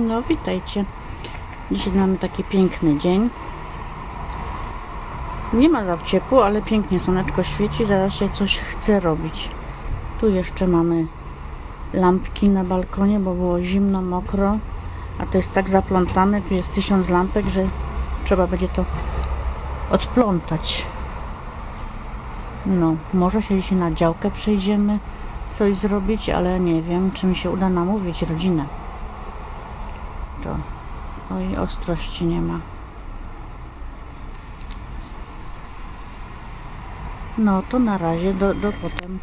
No, witajcie. Dzisiaj mamy taki piękny dzień. Nie ma za ciepło, ale pięknie słoneczko świeci. Zaraz się coś chce robić. Tu jeszcze mamy lampki na balkonie, bo było zimno, mokro. A to jest tak zaplątane. Tu jest tysiąc lampek, że trzeba będzie to odplątać. No, może się dzisiaj na działkę przejdziemy, coś zrobić, ale nie wiem, czy mi się uda namówić rodzinę. To, oj, ostrości nie ma. No, to na razie, do, do potem.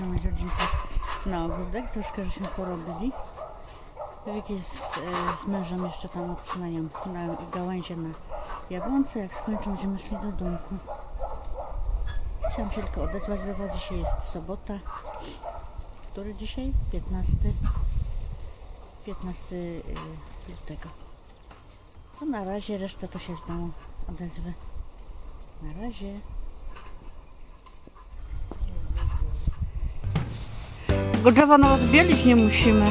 Wyciągnąć rodzinkę na ogródek. Troszkę żeśmy porobili. Wieki z, e, z mężem jeszcze tam obcinają na gałęzie na jabłonce. Jak skończą, będziemy szli do domku. Chciałam się tylko odezwać do Was. Dzisiaj jest sobota. Który dzisiaj? 15. 15 y, lutego. To na razie, resztę to się znowu odezwę. Na razie. Go drzewa nawet bielić nie musimy.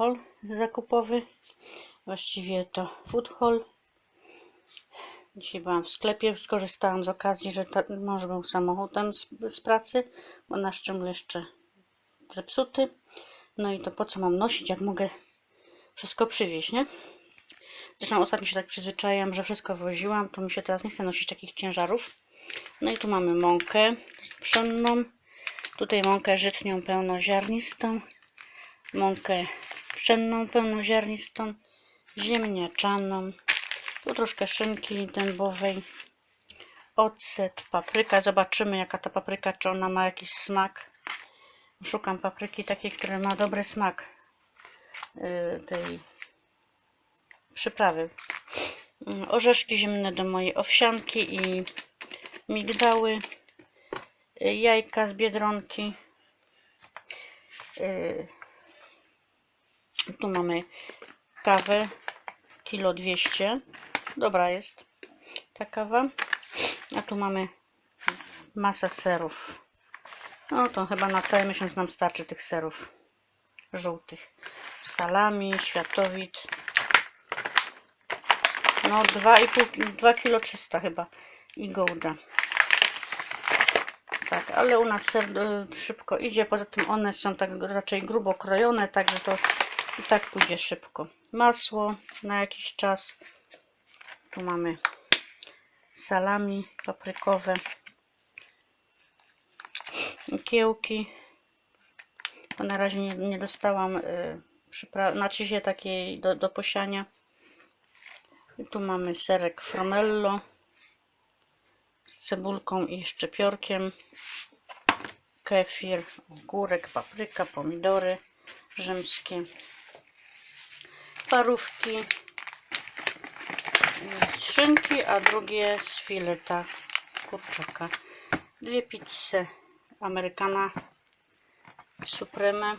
Hol zakupowy. Właściwie to food hall. Dzisiaj byłam w sklepie. Skorzystałam z okazji, że ta, mąż był samochodem z, z pracy, bo nasz szczębl jeszcze zepsuty. No i to po co mam nosić, jak mogę wszystko przywieźć, nie? Zresztą ostatnio się tak przyzwyczaiłam, że wszystko woziłam, to mi się teraz nie chce nosić takich ciężarów. No i tu mamy mąkę pszenną. Tutaj mąkę żytnią pełnoziarnistą mąkę pszenną pełnoziarnistą, ziemniaczaną, tu troszkę szynki dębowej, ocet, papryka. Zobaczymy jaka ta papryka, czy ona ma jakiś smak. Szukam papryki takiej, która ma dobry smak yy, tej przyprawy. Orzeszki ziemne do mojej owsianki i migdały, yy, jajka z biedronki. Yy, tu mamy kawę, kilo 200. Dobra jest ta kawa. A tu mamy masę serów. No to chyba na cały miesiąc nam starczy tych serów żółtych. Salami, światowit. No 2,5 2 kilo 300 chyba i gołda. Tak, ale u nas ser y, szybko idzie. Poza tym one są tak raczej grubo krojone, także to i tak pójdzie szybko. Masło na jakiś czas. Tu mamy salami paprykowe. Kiełki. Bo na razie nie, nie dostałam y, przypra- nacisie takiej do, do posiania. I tu mamy serek fromello z cebulką i szczypiorkiem. Kefir, ogórek, papryka, pomidory rzymskie parówki z szynki, a drugie z fileta kurczaka. Dwie pizze amerykana supreme.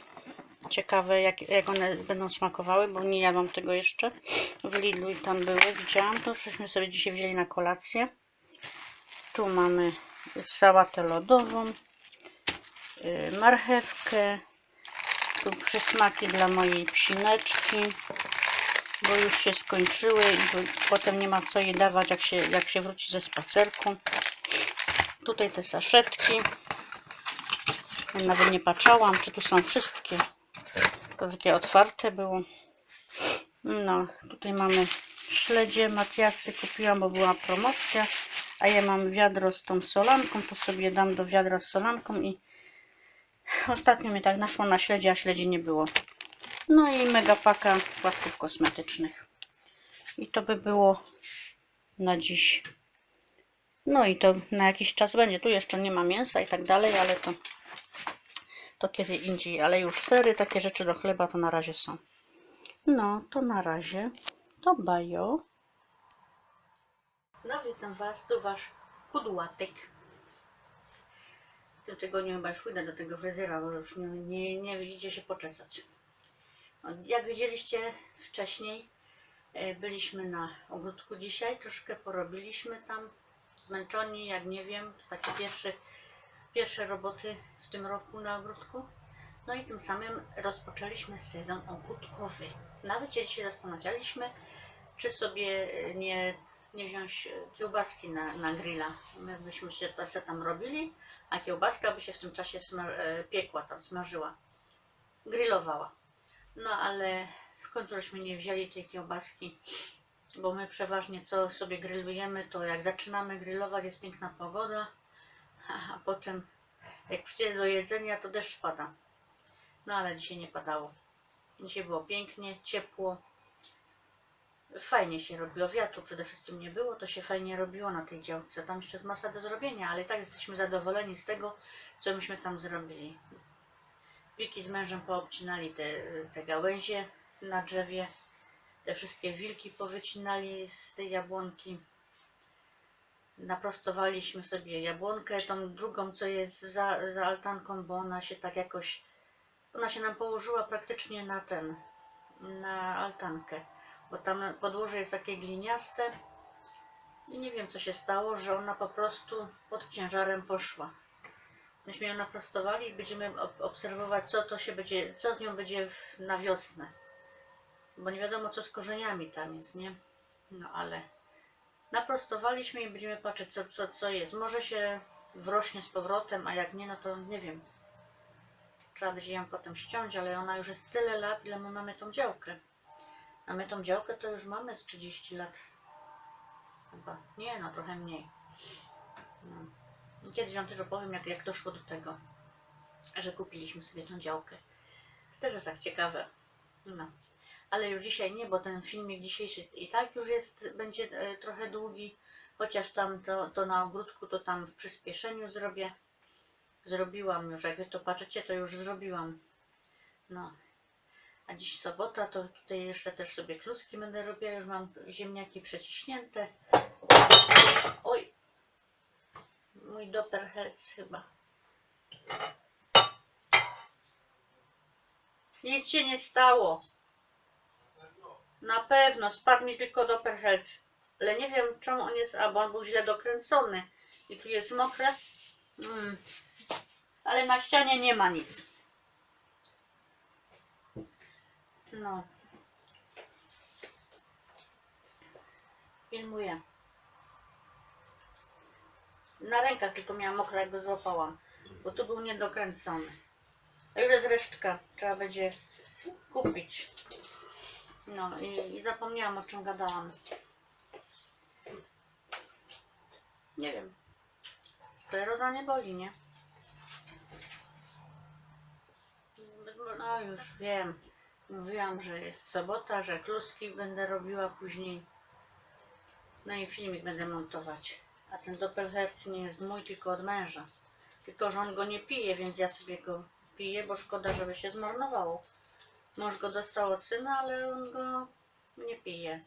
Ciekawe jak, jak one będą smakowały, bo nie jadłam tego jeszcze. W Lidlu i tam były, widziałam. To żeśmy sobie dzisiaj wzięli na kolację. Tu mamy sałatę lodową, yy, marchewkę, tu przysmaki dla mojej psineczki, bo już się skończyły i potem nie ma co jej dawać, jak się, jak się wróci ze spacerku. Tutaj te saszetki. Ja nawet nie patrzałam, czy tu są wszystkie. To takie otwarte było. No, tutaj mamy śledzie Matiasy. Kupiłam, bo była promocja. A ja mam wiadro z tą solanką, to sobie dam do wiadra z solanką i Ostatnio mnie tak naszło na śledzie, a śledzi nie było. No i mega paka płatków kosmetycznych. I to by było na dziś. No i to na jakiś czas będzie. Tu jeszcze nie ma mięsa i tak dalej, ale to, to kiedy indziej. Ale już sery, takie rzeczy do chleba to na razie są. No, to na razie. To bajo. No witam Was, tu Wasz kudłatek. W tym tygodniu chyba już pójdę do tego fryzjera, bo już nie, nie, nie idzie się poczesać. Jak widzieliście wcześniej, e, byliśmy na ogródku dzisiaj, troszkę porobiliśmy tam, zmęczeni, jak nie wiem, to takie pierwsze, pierwsze roboty w tym roku na ogródku. No i tym samym rozpoczęliśmy sezon ogródkowy. Nawet się zastanawialiśmy, czy sobie e, nie nie wziąć e, kiełbaski na, na grilla. My byśmy się tacy tam robili, a kiełbaska by się w tym czasie piekła, tam smażyła, grillowała. No ale w końcu żeśmy nie wzięli tej kiełbaski, bo my przeważnie co sobie grillujemy, to jak zaczynamy grillować jest piękna pogoda, a, a potem jak przyjdzie do jedzenia, to deszcz pada. No ale dzisiaj nie padało. Dzisiaj było pięknie, ciepło. Fajnie się robiło. Wiatru przede wszystkim nie było, to się fajnie robiło na tej działce. Tam jeszcze jest masa do zrobienia, ale i tak jesteśmy zadowoleni z tego, co myśmy tam zrobili. Wiki z mężem poobcinali te, te gałęzie na drzewie. Te wszystkie wilki powycinali z tej jabłonki. Naprostowaliśmy sobie jabłonkę, tą drugą, co jest za, za altanką, bo ona się tak jakoś ona się nam położyła praktycznie na ten, na altankę, bo tam podłoże jest takie gliniaste i nie wiem co się stało, że ona po prostu pod ciężarem poszła. Myśmy ją naprostowali i będziemy ob- obserwować co to się będzie, co z nią będzie na wiosnę. Bo nie wiadomo co z korzeniami tam jest, nie? No ale naprostowaliśmy i będziemy patrzeć co, co, co jest. Może się wrośnie z powrotem, a jak nie, no to nie wiem. Trzeba będzie ją potem ściąć, ale ona już jest tyle lat, ile my mamy tą działkę. A my tą działkę to już mamy z 30 lat. Chyba. Nie, no trochę mniej. No. Kiedyś wam też opowiem, jak, jak doszło do tego, że kupiliśmy sobie tą działkę. Też jest tak ciekawe. No. Ale już dzisiaj nie, bo ten filmik dzisiejszy i tak już jest, będzie e, trochę długi. Chociaż tam to, to na ogródku, to tam w przyspieszeniu zrobię. Zrobiłam już, jak wy to patrzycie, to już zrobiłam. No. A dziś sobota, to tutaj jeszcze też sobie kluski będę robiła. Już mam ziemniaki przeciśnięte. Oj. Mój doperhelc chyba. Nic się nie stało. Na pewno, spadł mi tylko doperhelc. Ale nie wiem czemu on jest, albo on był źle dokręcony. I tu jest mokre. Mm. Ale na ścianie nie ma nic. No. Filmuję. Na rękach tylko miałam mokre, jak go złapałam. Bo tu był niedokręcony. A już jest resztka. Trzeba będzie kupić. No i, i zapomniałam o czym gadałam. Nie wiem. Skleroza nie boli, nie? No już wiem. Mówiłam, że jest sobota, że kluski będę robiła później. No i filmik będę montować. A ten doppelherz nie jest mój, tylko od męża. Tylko, że on go nie pije, więc ja sobie go piję, bo szkoda, żeby się zmarnowało. Mąż go dostał od syna, ale on go nie pije.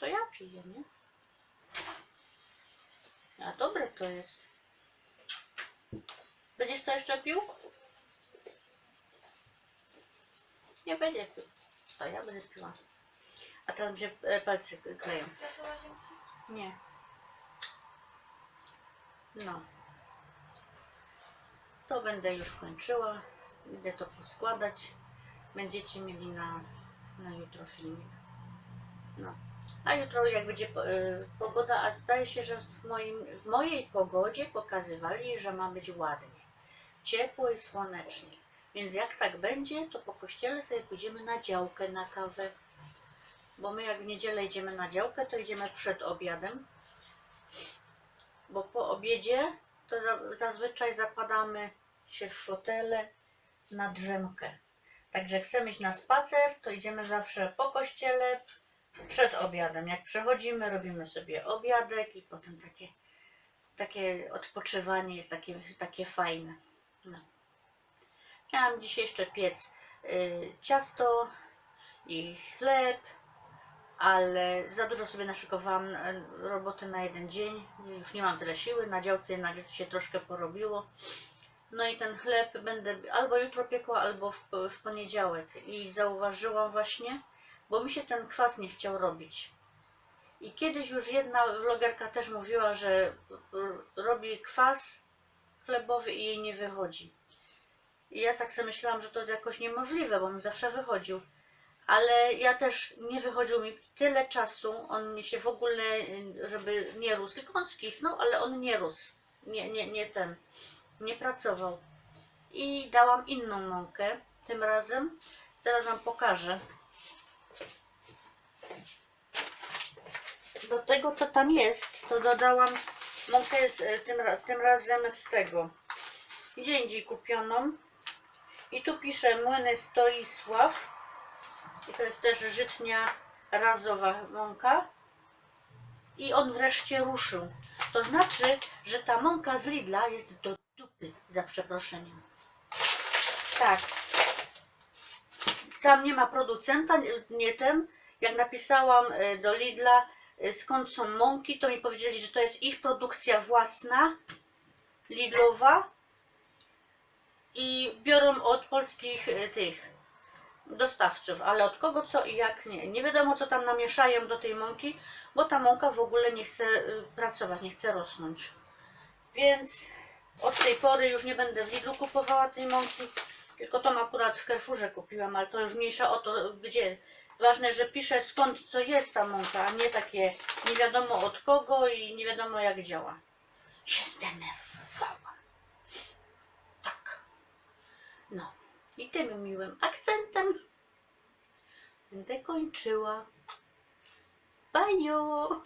To ja piję, nie? A dobre to jest. Będziesz to jeszcze pił? Nie będzie pił. To ja będę piła. A teraz będzie e, palce kleją. Nie. No. To będę już kończyła. Idę to poskładać. Będziecie mieli na, na jutro filmik. No. A jutro jak będzie y, pogoda, a zdaje się, że w, moim, w mojej pogodzie pokazywali, że ma być ładnie. Ciepło i słonecznie. Więc jak tak będzie, to po kościele sobie pójdziemy na działkę na kawę. Bo my jak w niedzielę idziemy na działkę, to idziemy przed obiadem. Bo po obiedzie to za, zazwyczaj zapadamy się w fotele na drzemkę. Także chcemy iść na spacer, to idziemy zawsze po kościele przed obiadem. Jak przechodzimy, robimy sobie obiadek i potem takie, takie odpoczywanie jest takie, takie fajne. No. Miałam dzisiaj jeszcze piec y, ciasto i chleb, ale za dużo sobie naszykowałam y, roboty na jeden dzień. Już nie mam tyle siły, na działce jednak się troszkę porobiło. No i ten chleb będę albo jutro piekła, albo w, w poniedziałek. I zauważyłam właśnie, bo mi się ten kwas nie chciał robić. I kiedyś już jedna vlogerka też mówiła, że robi kwas chlebowy i jej nie wychodzi. I ja tak sobie myślałam, że to jakoś niemożliwe, bo mi zawsze wychodził. Ale ja też nie wychodził mi tyle czasu, on mi się w ogóle, y, żeby nie rósł, tylko on skisnął, ale on nie rósł, nie, nie, nie ten, nie pracował. I dałam inną mąkę tym razem, zaraz Wam pokażę. Do tego, co tam jest, to dodałam mąkę z, y, tym, tym razem z tego, gdzie indziej kupioną. I tu pisze Młyny Stoisław. I to jest też żytnia razowa mąka. I on wreszcie ruszył. To znaczy, że ta mąka z Lidla jest do dupy, za przeproszeniem. Tak. Tam nie ma producenta, nie- ten. Jak napisałam e, do Lidla, e, skąd są mąki, to mi powiedzieli, że to jest ich produkcja własna, Lidlowa. I biorą od polskich e, tych dostawców, ale od kogo, co i jak nie. Nie wiadomo, co tam namieszają do tej mąki, bo ta mąka w ogóle nie chce y, pracować, nie chce rosnąć. Więc od tej pory już nie będę w Lidlu kupowała tej mąki, tylko tą akurat w Carrefourze kupiłam, ale to już mniejsza o to, gdzie. Ważne, że pisze skąd to jest ta mąka, a nie takie nie wiadomo od kogo i nie wiadomo jak działa. Się zdenerwowałam. Tak. No. I tym miłym akcentem będę kończyła. Bajo!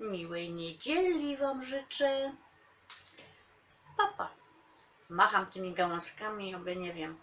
Miłej niedzieli Wam życzę. Papa. Macham tymi gałązkami, aby nie wiem.